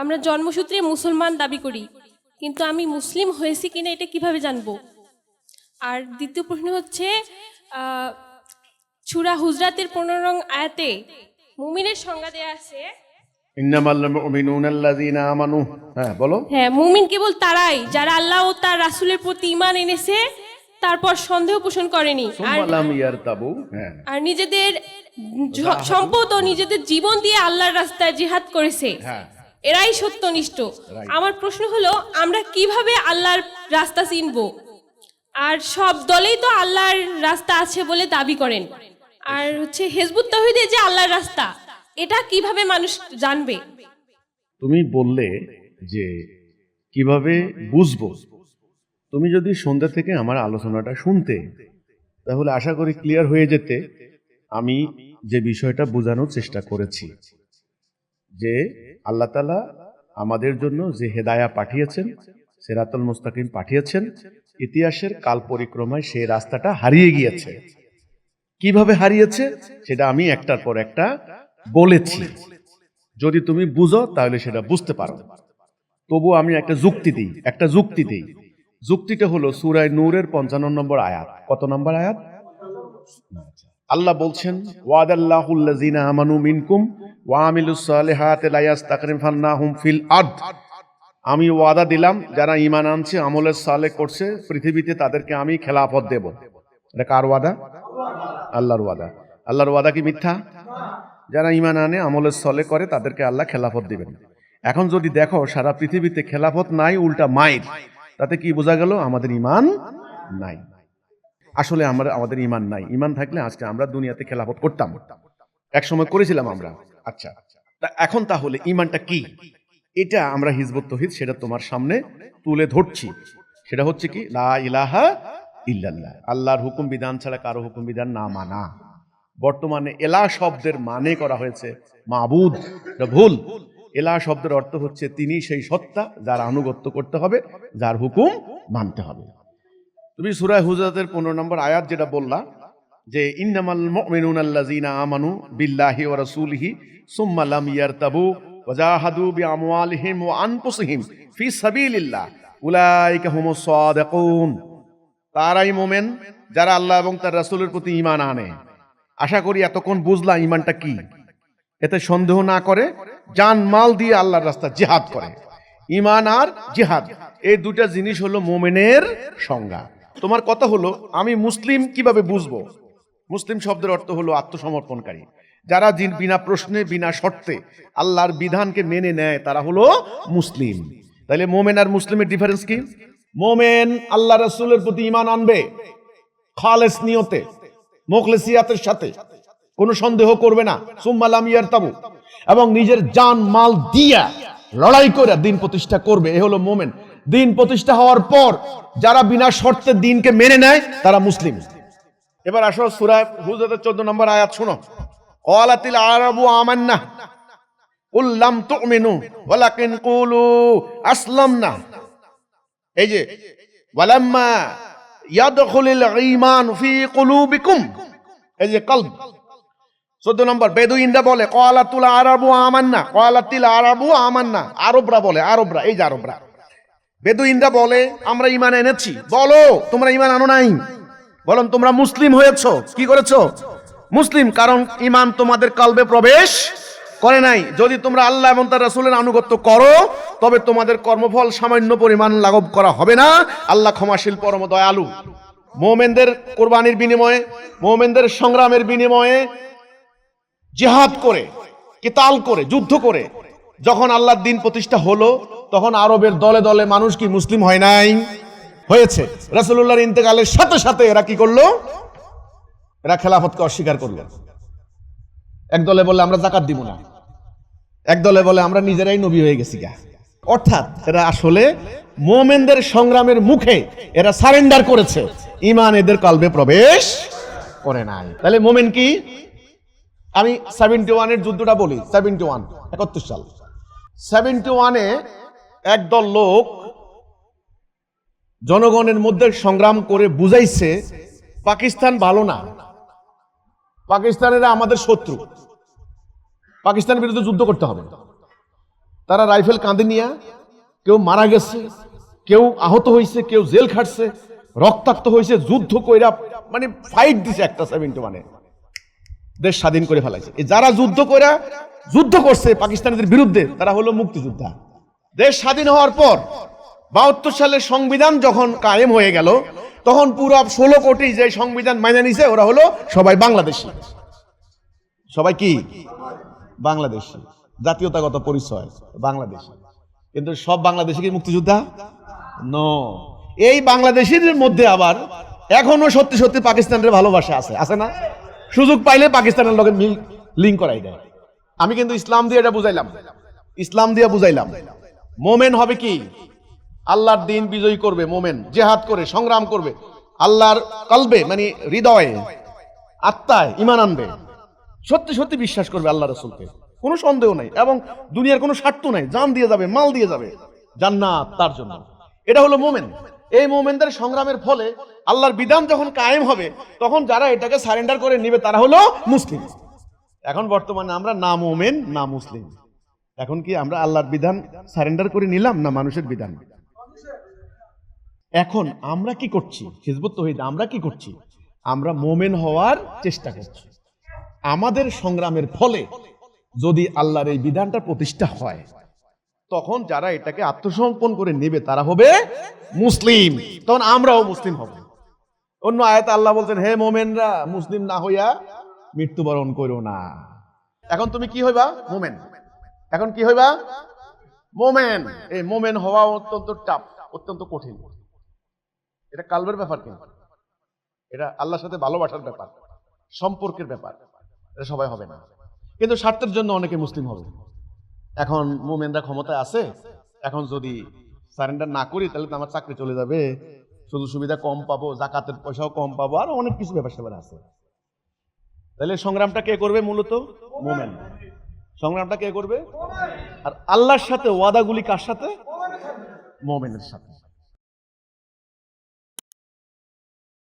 আমরা জন্মসূত্রে মুসলমান দাবি করি কিন্তু আমি মুসলিম হয়েছি কিনা এটা কীভাবে জানব? আর দ্বিতীয় প্রশ্ন হচ্ছে সুরা হুজরাতের পনেরো রং আয়াতে মুমিনের সংজ্ঞা দেয়া আছে। হ্যাঁ বলো। হ্যাঁ মুমিন কেবল তারাই যারা আল্লাহ ও তার রাসূলের প্রতি ঈমান এনেছে তারপর সন্দেহ পোষণ করেনি। আর হ্যাঁ। আর নিজেদের সম্পদ ও নিজেদের জীবন দিয়ে আল্লাহর রাস্তায় জিহাদ করেছে। হ্যাঁ। এরাই সত্যনিষ্ঠ। আমার প্রশ্ন হলো আমরা কীভাবে আল্লাহর রাস্তা চিনব? আর সব দলেই তো আল্লাহর রাস্তা আছে বলে দাবি করেন। আর হচ্ছে হেজবুত তহিদে যে আল্লাহর রাস্তা এটা কীভাবে মানুষ জানবে? তুমি বললে যে কীভাবে বুঝব? তুমি যদি সন্ধ্যা থেকে আমার আলোচনাটা শুনতে তাহলে আশা করি ক্লিয়ার হয়ে যেতে আমি যে বিষয়টা বোঝানোর চেষ্টা করেছি। যে আল্লাহ তালা আমাদের জন্য যে হেদায়া পাঠিয়েছেন, সেরাতুল মুস্তাকিম পাঠিয়েছেন, ইতিহাসের কাল পরিক্রমায় সেই রাস্তাটা হারিয়ে গিয়েছে। কীভাবে হারিয়েছে সেটা আমি একটার পর একটা বলেছি। যদি তুমি বুঝো তাহলে সেটা বুঝতে পারো। তবু আমি একটা যুক্তি দিই, একটা যুক্তি দিই। যুক্তিটা হলো সুরায় নূরের পঞ্চান্ন নম্বর আয়াত। কত নম্বর আয়াত? আল্লাহ বলছেন, ওয়াদাল্লাহুল্লাযিনা আমানু মিনকুম ফিল আমি ওয়াদা দিলাম, যারা ঈমান আনছে, আমলের সালে করছে, পৃথিবীতে তাদেরকে আমি খেলাফত দেব। এটা কার ওয়াদা? আল্লাহর ওয়াদা। আল্লাহর ওয়াদা কি মিথ্যা? যারা ইমান আনে, আমলের সলে করে, তাদেরকে আল্লাহ খেলাফত দিবেন। এখন যদি দেখো, সারা পৃথিবীতে খেলাফত নাই, উল্টা মাইর। তাতে কি বোঝা গেল? আমাদের ইমান নাই। আসলে আমরা, আমাদের ইমান নাই। ইমান থাকলে আজকে আমরা দুনিয়াতে খেলাফত করতাম। এক সময় করেছিলাম আমরা। আচ্ছা তা এখন তাহলে ইমানটা কি? এটা আমরা হিজবুত তহিদ, সেটা তোমার সামনে তুলে ধরছি। সেটা হচ্ছে কি, লা ইলাহা ইল্লাল্লাহ। আল্লাহর হুকুম বিধান ছাড়া কারও হুকুম বিধান না মানা। বর্তমানে এলা শব্দের মানে করা হয়েছে মাবুদ ভুল। এলা শব্দের অর্থ হচ্ছে তিনি সেই সত্তা যার আনুগত্য করতে হবে, যার হুকুম মানতে হবে। তুমি সুরায় হুজরাতের পনেরো নম্বর আয়াত যেটা বললা যে ইন্নামাল মুমিনুন আল্লাযিনা আমানু বিল্লাহি ওয়া রাসূলিহি সুম্মা লাম ইয়ারতাবু ওয়া জাহাদু বিআমওয়ালিহিম ওয়া আনফুসিহিম ফি সাবিলিল্লাহ। উলাইকা হুমুস সাদিকুন। তারাই মোমেন যারা আল্লাহ এবং তার রাসূলের প্রতি ঈমান আনে। আশা করি এতক্ষণ বুঝলা ইমানটা কি। এতে সন্দেহ না করে জান মাল দিয়ে আল্লাহর রাস্তা জিহাদ করে। ইমান আর জিহাদ, এই দুটা জিনিস হলো মোমেনের সংজ্ঞা। তোমার কথা হলো, আমি মুসলিম কীভাবে বুঝব? মুসলিম শব্দের অর্থ হলো আত্মসমর্পণকারী। যারা জিন- বিনা প্রশ্নে, বিনা শর্তে আল্লাহর বিধানকে মেনে নেয়, তারা হলো মুসলিম। তাহলে মোমেন আর মুসলিমের ডিফারেন্স কি? মোমেন আল্লাহ রাসূলের প্রতি ইমান আনবে খালেস নিয়তে, মোখলেসিয়াতের সাথে, কোনো সন্দেহ করবে না। সুম্মালাম ইয়ার তাবু এবং নিজের জান, মাল দিয়া লড়াই করে দিন প্রতিষ্ঠা করবে, এ হলো মোমেন। দিন প্রতিষ্ঠা হওয়ার পর যারা বিনা শর্তে দিনকে মেনে নেয়, তারা মুসলিম। এবার আসো সুরায় হুজরতের চোদ্দ নম্বর আয়াত শুনো। কলাতিল আরবু আমান্না উল্লাম তুমিনু, ওয়ালাকিন কুলু আসলাম না এই যে, ওয়ালাম্মা ইয়াদখুলিল ঈমান ফি কুলুবিকুম। এই যে কলব। চোদ্দ নম্বর, বেদুইনরা বলে কলাতুল আরবু আমান্না কলাতিল আরবু আমান্না। আরবরা বলে, আরবরা, এই যে আরবরা। বেদুইনরা বলে, আমরা ইমান এনেছি। বলো, তোমরা ইমান আনো নাই? বলুন, তোমরা মুসলিম হয়েছ? কি করেছ? মুসলিম, কারণ ইমান তোমাদের কালবে প্রবেশ করে নাই। যদি তোমরা আল্লাহ এবং তার রাসূলের আনুগত্য করো, তবে তোমাদের কর্মফল সামান্য পরিমাণ লাঘব করা হবে না। আল্লাহ ক্ষমাশীল, পরম দয়ালু। মোমেনদের কোরবানির বিনিময়ে, মোমেনদের সংগ্রামের বিনিময়ে জিহাদ করে, কিতাল করে, যুদ্ধ করে, যখন আল্লাহর দিন প্রতিষ্ঠা হলো, তখন আরবের দলে দলে মানুষ কি মুসলিম হয় নাই? হয়েছে। রাসূলুল্লাহর ইন্তেকালের সাথে সাথে এরা কি করল? এরা খেলাফতকে অস্বীকার করল। এক দলে বলে আমরা জাকাত দিব না। এক দলে বলে, আমরা নিজেরাই নবী হয়ে গেছি গা। অর্থাৎ এরা আসলে মোমেনদের সংগ্রামের মুখে এরা সারেন্ডার করেছে। ইমান এদের কালবে প্রবেশ করে নাই। তাহলে মোমেন কি? আমি সেভেন্টি ওয়ানের যুদ্ধটা বলি। সেভেন্টি ওয়ান একাত্তর সাল সেভেন্টি ওয়ানে একদল লোক জনগণের মধ্যে সংগ্রাম করে বুঝাইছে পাকিস্তান ভালো না। পাকিস্তানেরা আমাদের শত্রু। পাকিস্তানের বিরুদ্ধে যুদ্ধ করতে হবে। তারা রাইফেল কাঁধে নিয়ে কেউ মারা গেছে, কেউ আহত হয়েছে, কেউ জেল খাটছে, রক্তাক্ত হয়েছে, যুদ্ধ কইরা মানে ফাইট দিছে একটা সেভেন্টি মানে দেশ স্বাধীন করে ফেলাইছে। যারা যুদ্ধ করে যুদ্ধ করছে পাকিস্তানিদের বিরুদ্ধে, তারা হলো মুক্তিযোদ্ধা। দেশ স্বাধীন হওয়ার পর বাহাত্তর সালের সংবিধান যখন কায়েম হয়ে গেল, তখন পুরো ষোলো কোটি যে সংবিধান মাইনে নিছে, ওরা হলো সবাই বাংলাদেশি। সবাই কি? বাংলাদেশি। জাতীয়তাগত পরিচয়, বাংলাদেশি। কিন্তু সব বাংলাদেশি কি মুক্তিযোদ্ধা? ন এই বাংলাদেশিদের মধ্যে আবার এখনও সত্যি সত্যি পাকিস্তানের ভালোবাসা আছে। আছে না? সুযোগ পাইলে পাকিস্তানের লোকের মিল লিঙ্ক করাই দেয়। আমি কিন্তু ইসলাম দিয়ে এটা বুঝাইলাম। ইসলাম দিয়ে বুঝাইলাম। মোমেন হবে কি? আল্লাহর দিন বিজয়ী করবে, মোমেন। জেহাদ করে, সংগ্রাম করবে। আল্লাহর কলবে মানে হৃদয়ে, আত্মায় ইমান আনবে। সত্যি সত্যি বিশ্বাস করবে আল্লাহ রসুলকে। কোনো সন্দেহ নাই। এবং দুনিয়ার কোনো স্বার্থ নাই। জান দিয়ে যাবে, মাল দিয়ে যাবে। জান্নাত তার জন্য। এটা হলো মোমেন। এই মোমেনদের সংগ্রামের ফলে আল্লাহর বিধান যখন কায়েম হবে, তখন যারা এটাকে সারেন্ডার করে নেবে, তারা হলো মুসলিম। এখন বর্তমানে আমরা না মোমেন, না মুসলিম। এখন কি আমরা আল্লাহর বিধান সারেন্ডার করে নিলাম, না মানুষের বিধান? এখন আমরা কি করছি? হিজবুত তহিদ, আমরা কি করছি? আমরা মোমেন হওয়ার চেষ্টা করছি। আমাদের সংগ্রামের ফলে যদি আল্লাহর এই বিধানটা প্রতিষ্ঠা হয়, তখন যারা এটাকে আত্মসমর্পণ করে নেবে, তারা হবে মুসলিম। তখন আমরাও মুসলিম হব। অন্য আয়াত আল্লাহ বলছেন, হে মোমেনরা, মুসলিম না হইয়া মৃত্যুবরণ করো না। এখন তুমি কি হইবা? মোমেন। এখন কি হইবা? মোমেন। এই মোমেন হওয়া অত্যন্ত টাফ অত্যন্ত কঠিন। এটা কালবের ব্যাপার কিন্তু। এটা আল্লাহর সাথে ভালোবাসার ব্যাপার, সম্পর্কের ব্যাপার। এটা সবাই হবে না। কিন্তু স্বার্থের জন্য অনেকে মুসলিম হবে। এখন মোমেনরা ক্ষমতায় আছে। এখন যদি সারেন্ডার না করি, তাহলে তো আমার চাকরি চলে যাবে। সুযোগ সুবিধা কম পাবো, জাকাতের পয়সাও কম পাবো, আর অনেক কিছু ব্যাপার স্যাপার আছে। তাহলে সংগ্রামটা কে করবে মূলত? মোমেন। সংগ্রামটা কে করবে? আর আল্লাহর সাথে ওয়াদাগুলি কার সাথে? মোমেনের সাথে।